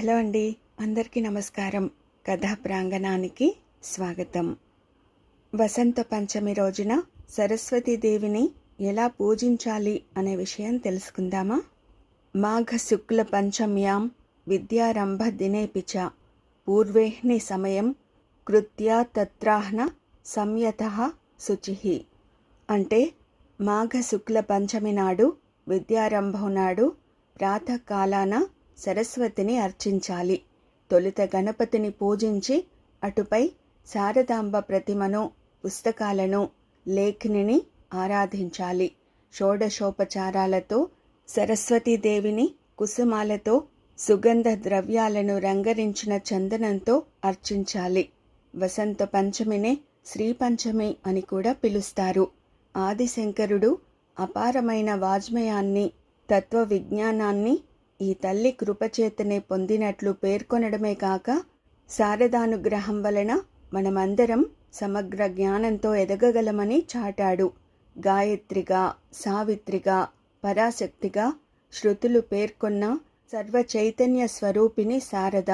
Hello అండి. అందరికీ నమస్కారం. కథా ప్రాంగణానికి స్వాగతం. వసంత పంచమి రోజున సరస్వతీదేవిని ఎలా పూజించాలి అనే విషయం తెలుసుకుందామా? మాఘ శుక్ల పంచమ్యాం విద్యారంభ దినేపి చ పూర్వేహ్ని సమయం కృత్యా తత్రాహ్న సంయత శుచి. అంటే మాఘ శుక్ల పంచమి నాడు విద్యారంభం నాడు ప్రాతకాలాన సరస్వతిని అర్చించాలి. తొలుత గణపతిని పూజించి అటుపై శారదాంబ ప్రతిమను పుస్తకాలను లేఖనిని ఆరాధించాలి. షోడశోపచారాలతో సరస్వతీదేవిని కుసుమాలతో సుగంధ ద్రవ్యాలను రంగరించిన చందనంతో అర్చించాలి. వసంత పంచమినే శ్రీ పంచమి అని కూడా పిలుస్తారు. ఆదిశంకరుడు అపారమైన వాజ్మయాన్ని తత్వ విజ్ఞానాన్ని ఈ తల్లి కృపచేతనే పొందినట్లు పేర్కొనడమే కాక శారదానుగ్రహం వలన మనమందరం సమగ్ర జ్ఞానంతో ఎదగగలమని చాటాడు. గాయత్రిగా సావిత్రిగా పరాశక్తిగా శృతులు పేర్కొన్న సర్వ చైతన్య స్వరూపిణి శారద.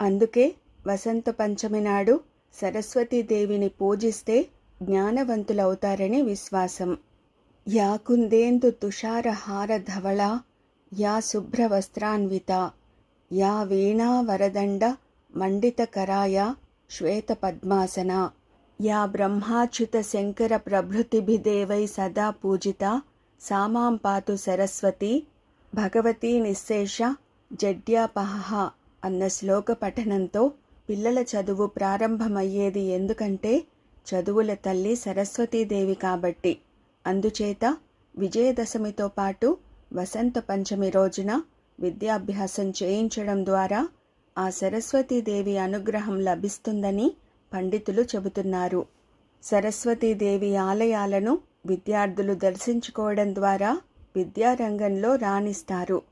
అందుకే వసంత పంచమి నాడు సరస్వతీదేవిని పూజిస్తే జ్ఞానవంతులవుతారని విశ్వాసం. యాకుందేందు తుషారహార ధవళ యా శుభ్రవస్త్రాన్విత యా వీణా వరదండ మండితకరాయ శ్వేతపద్మాసన యా బ్రహ్మాచ్యుత శంకర ప్రభృతిభిదేవై సదా పూజిత సామాం పాతు సరస్వతి భగవతీ నిశ్శేష జడ్యాపహ అన్న శ్లోక పఠనంతో పిల్లల చదువు ప్రారంభమయ్యేది ఎందుకంటే చదువుల తల్లి సరస్వతీదేవి కాబట్టి. అందుచేత విజయదశమితో పాటు వసంత పంచమి రోజున విద్యాభ్యాసం చేయించడం ద్వారా ఆ సరస్వతీదేవి అనుగ్రహం లభిస్తుందని పండితులు చెబుతున్నారు. సరస్వతీదేవి ఆలయాలను విద్యార్థులు దర్శించుకోవడం ద్వారా విద్యారంగంలో రాణిస్తారు.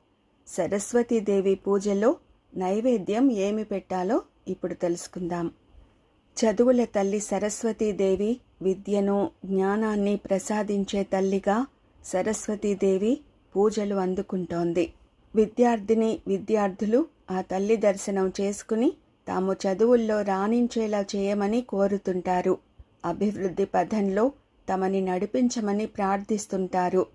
సరస్వతీదేవి పూజలో నైవేద్యం ఏమి పెట్టాలో ఇప్పుడు తెలుసుకుందాం. చదువుల తల్లి సరస్వతీదేవి విద్యను జ్ఞానాన్ని ప్రసాదించే తల్లిగా సరస్వతీదేవి పూజలు అందుకుంటోంది. విద్యార్థిని విద్యార్థులు ఆ తల్లి దర్శనం చేసుకుని తాము చదువుల్లో రాణించేలా చేయమని కోరుతుంటారు. అభివృద్ధి పథంలో తమని నడిపించమని ప్రార్థిస్తుంటారు.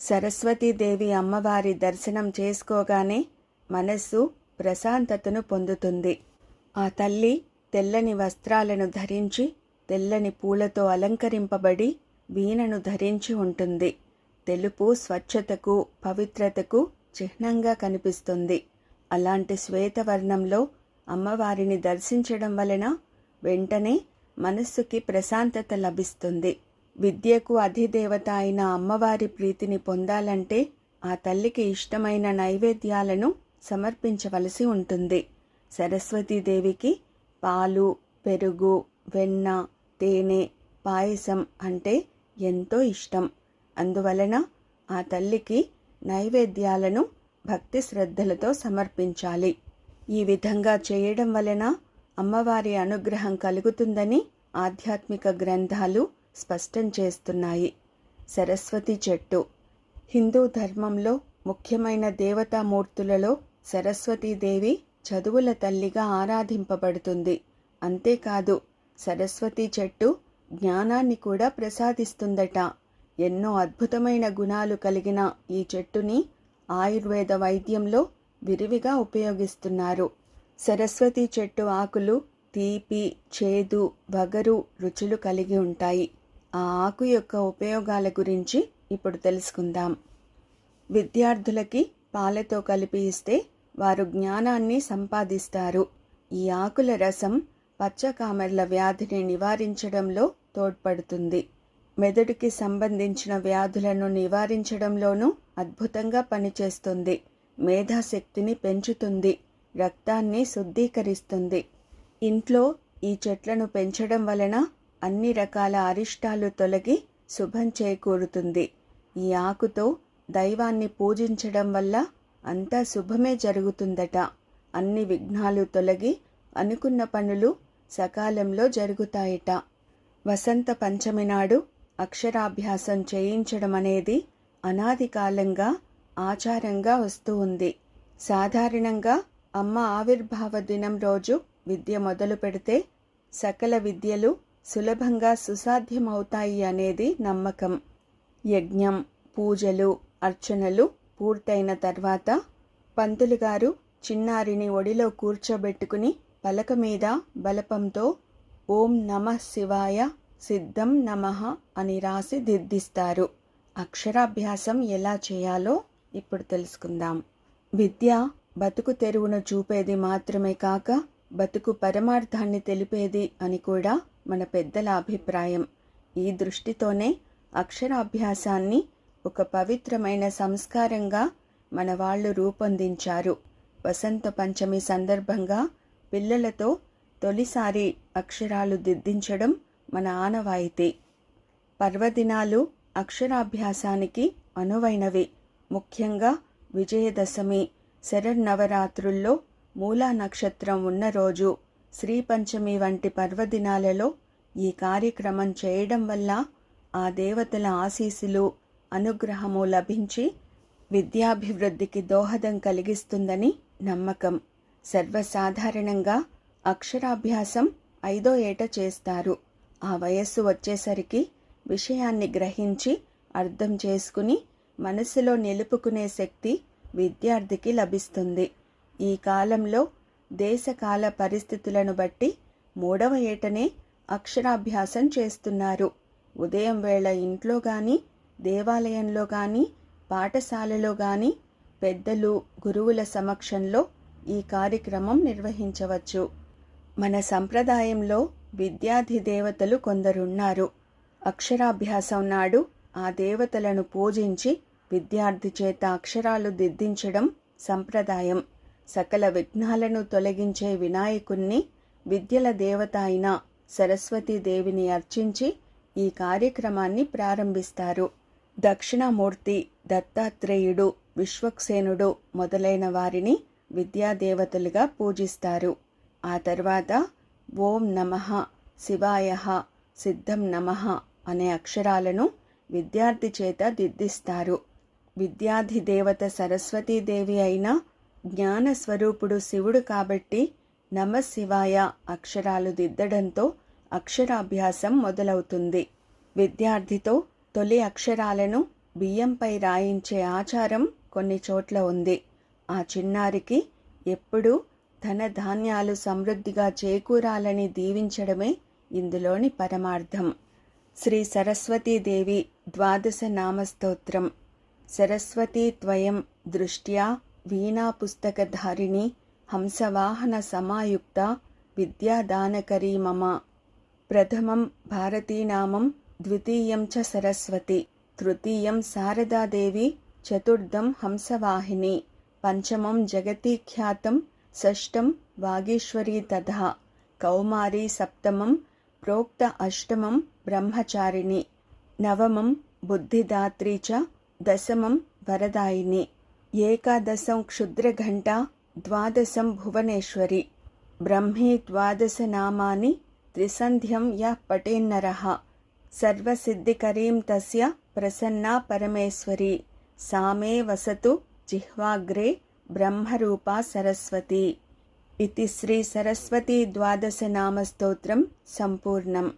సరస్వతీదేవి అమ్మవారి దర్శనం చేసుకోగానే మనస్సు ప్రశాంతతను పొందుతుంది. ఆ తల్లి తెల్లని వస్త్రాలను ధరించి తెల్లని పూలతో అలంకరింపబడి వీణను ధరించి ఉంటుంది. తెలుపు స్వచ్ఛతకు పవిత్రతకు చిహ్నంగా కనిపిస్తుంది. అలాంటి శ్వేతవర్ణంలో అమ్మవారిని దర్శించడం వలన వెంటనే మనస్సుకి ప్రశాంతత లభిస్తుంది. విద్యకు అధిదేవత అయిన అమ్మవారి ప్రీతిని పొందాలంటే ఆ తల్లికి ఇష్టమైన నైవేద్యాలను సమర్పించవలసి ఉంటుంది. సరస్వతీదేవికి పాలు పెరుగు వెన్న తేనె పాయసం అంటే ఎంతో ఇష్టం. అందువలన ఆ తల్లికి నైవేద్యాలను భక్తి శ్రద్ధలతో సమర్పించాలి. ఈ విధంగా చేయడం వలన అమ్మవారి అనుగ్రహం కలుగుతుందని ఆధ్యాత్మిక గ్రంథాలు స్పష్టం చేస్తున్నాయి. సరస్వతి చెట్టు. హిందూ ధర్మంలో ముఖ్యమైన దేవతామూర్తులలో సరస్వతీదేవి చదువుల తల్లిగా ఆరాధింపబడుతుంది. అంతేకాదు సరస్వతి చెట్టు జ్ఞానాన్ని కూడా ప్రసాదిస్తుందట. ఎన్నో అద్భుతమైన గుణాలు కలిగిన ఈ చెట్టుని ఆయుర్వేద వైద్యంలో విరివిగా ఉపయోగిస్తున్నారు. సరస్వతి చెట్టు ఆకులు తీపి చేదు వగరు రుచులు కలిగి ఉంటాయి. ఆ ఆకు యొక్క ఉపయోగాల గురించి ఇప్పుడు తెలుసుకుందాం. విద్యార్థులకి పాలతో కలిపి ఇస్తే వారు జ్ఞానాన్ని సంపాదిస్తారు. ఈ ఆకుల రసం పచ్చకామెర్ల వ్యాధిని నివారించడంలో తోడ్పడుతుంది. మెదడుకి సంబంధించిన వ్యాధులను నివారించడంలోనూ అద్భుతంగా పనిచేస్తుంది. మేధాశక్తిని పెంచుతుంది. రక్తాన్ని శుద్ధీకరిస్తుంది. ఇంట్లో ఈ చెట్లను పెంచడం వలన అన్ని రకాల అరిష్టాలు తొలగి శుభం చేకూరుతుంది. ఈ ఆకుతో దైవాన్ని పూజించడం వల్ల అంతా శుభమే జరుగుతుందట. అన్ని విఘ్నాలు తొలగి అనుకున్న పనులు సకాలంలో జరుగుతాయట. వసంత పంచమి నాడు అక్షరాభ్యాసం చేయించడం అనేది అనాది కాలంగా ఆచారంగా వస్తూ ఉంది. సాధారణంగా అమ్మ ఆవిర్భావ దినం రోజు విద్య మొదలు పెడితే సకల విద్యలు సులభంగా సుసాధ్యమవుతాయి అనేది నమ్మకం. యజ్ఞం పూజలు అర్చనలు పూర్తయిన తర్వాత పంతులు గారు చిన్నారిని ఒడిలో కూర్చోబెట్టుకుని పలక మీద బలపంతో ఓం నమ శివాయ సిద్ధం నమః అని రాసి దిద్దిస్తారు అక్షరాభ్యాసం ఎలా చేయాలో ఇప్పుడు తెలుసుకుందాం. విద్య బతుకు తెరువును చూపేది మాత్రమే కాక బతుకు పరమార్థాన్ని తెలిపేది అని కూడా మన పెద్దల అభిప్రాయం. ఈ దృష్టితోనే అక్షరాభ్యాసాన్ని ఒక పవిత్రమైన సంస్కారంగా మన వాళ్ళు రూపొందించారు. వసంత పంచమి సందర్భంగా పిల్లలతో తొలిసారి అక్షరాలు దిద్దించడం మన ఆనవాయితీ. పర్వదినాలు అక్షరాభ్యాసానికి అనువైనవి. ముఖ్యంగా విజయదశమి శరన్నవరాత్రుల్లో మూలా నక్షత్రం ఉన్న రోజు శ్రీ పంచమి వంటి పర్వదినాలలో ఈ కార్యక్రమం చేయడం వల్ల ఆ దేవతల ఆశీస్సులు అనుగ్రహము లభించి విద్యాభివృద్ధికి దోహదం కలిగిస్తుందని నమ్మకం. సర్వసాధారణంగా అక్షరాభ్యాసం ఐదో ఏట చేస్తారు. ఆ వయస్సు వచ్చేసరికి విషయాన్ని గ్రహించి అర్థం చేసుకుని మనసులో నిలుపుకునే శక్తి విద్యార్థికి లభిస్తుంది. ఈ కాలంలో దేశకాల పరిస్థితులను బట్టి మూడవ ఏటనే అక్షరాభ్యాసం చేస్తున్నారు. ఉదయం వేళ ఇంట్లో కానీ దేవాలయంలో కానీ పాఠశాలలో కానీ పెద్దలు గురువుల సమక్షంలో ఈ కార్యక్రమం నిర్వహించవచ్చు. మన సంప్రదాయంలో విద్యాధిదేవతలు కొందరున్నారు. అక్షరాభ్యాసం నాడు ఆ దేవతలను పూజించి విద్యార్థి చేత అక్షరాలు దిద్దించడం సంప్రదాయం. సకల విఘ్నాలను తొలగించే వినాయకుణ్ణి విద్యల దేవత అయిన సరస్వతీదేవిని అర్చించి ఈ కార్యక్రమాన్ని ప్రారంభిస్తారు. దక్షిణామూర్తి దత్తాత్రేయుడు విశ్వక్సేనుడు మొదలైన వారిని విద్యాదేవతలుగా పూజిస్తారు. ఆ తర్వాత ఓం నమ శివాయ సిద్ధం నమ అనే అక్షరాలను విద్యార్థి చేత దిద్దిస్తారు. విద్యార్థి దేవత సరస్వతీదేవి అయిన జ్ఞాన స్వరూపుడు శివుడు కాబట్టి నమ శివాయ అక్షరాలు దిద్దడంతో అక్షరాభ్యాసం మొదలవుతుంది. విద్యార్థితో తొలి అక్షరాలను బియ్యంపై రాయించే ఆచారం కొన్ని చోట్ల ఉంది. ఆ చిన్నారికి ఎప్పుడూ ధన ధాన్యాలు సమృద్ధిగా చేకూరాలని దీవించడమే ఇందులోని పరమార్థం. శ్రీ సరస్వతీదేవి ద్వాదశ నామస్తోత్రం సరస్వతీ త్వయం దృష్ట్యా వీణా పుస్తకధారిణి హంసవాహన సమాయుక్త విద్యాదానకరీ మమ. ప్రథమం భారతీనామం ద్వితీయం చ సరస్వతి తృతీయం శారదాదేవి చతుర్థం హంసవాహిని పంచమం జగతీఖ్యాతం షష్టం వాగీశ్వరీ తథా కౌమారీ సప్తమం ప్రోక్త అష్టమం బ్రహ్మచారిణి నవమం బుద్ధిదాత్రీ చ దశమం వరదాయిని ఏకాదశం క్షుద్రఘంట ద్వాదశం భువనేశ్వరి బ్రహ్మీ ద్వాదశ నామాని త్రిసంధ్యం యः పటేన్నర సర్వసిద్ధికరీం తస్య ప్రసన్నా పరమేశ్వరి సామే వసతు జిహ్వాగ్రే బ్రహ్మరూప సరస్వతి ఇది శ్రీ సరస్వతీ ద్వాదశనామస్తోత్రం సంపూర్ణం.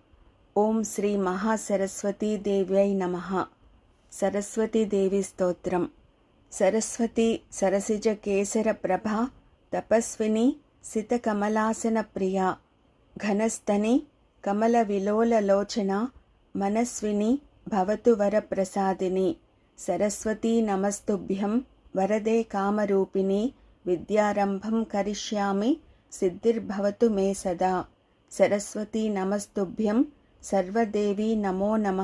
ఓం శ్రీ మహాసరస్వతీదేవ్యై నమ. సరస్వతీదేవి స్తోత్రం. సరస్వతి సరసిజ కేసర ప్రభ తపస్విని సితకమలాసన ప్రియ. ఘనస్తని కమల విలోలలోచన మనస్విని భవతు వరప్రసాదిని సరస్వతీ నమస్తుభ్యం వరదే కామరూపిణి విద్యారంభం కరిష్యామి సిద్ధిర్భవతు మే సదా. సరస్వతీ నమస్తుభ్యం సర్వదేవీ నమో నమ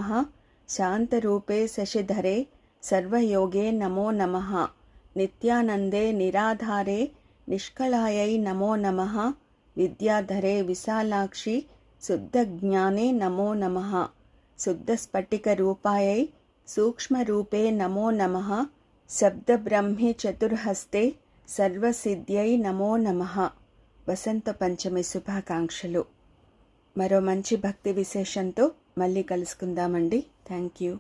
శాంతరూపే శశిధరే సర్వయోగే నమో నమ నిత్యానందే నిరాధారే నిష్కళాయై నమో నమ విద్యాధరే విశాలాక్షి శుద్ధజ్ఞానే నమో నమ శుద్ధస్ఫటికరూపాయై సూక్ష్మరూపే నమో నమ శబ్దబ్రహ్మి చతుర్హస్తే సర్వసిద్ధ్యై నమో నమ. వసంత పంచమి శుభాకాంక్షలు. మరో మంచి భక్తి విశేషంతో మళ్ళీ కలుసుకుందామండి. Thank you.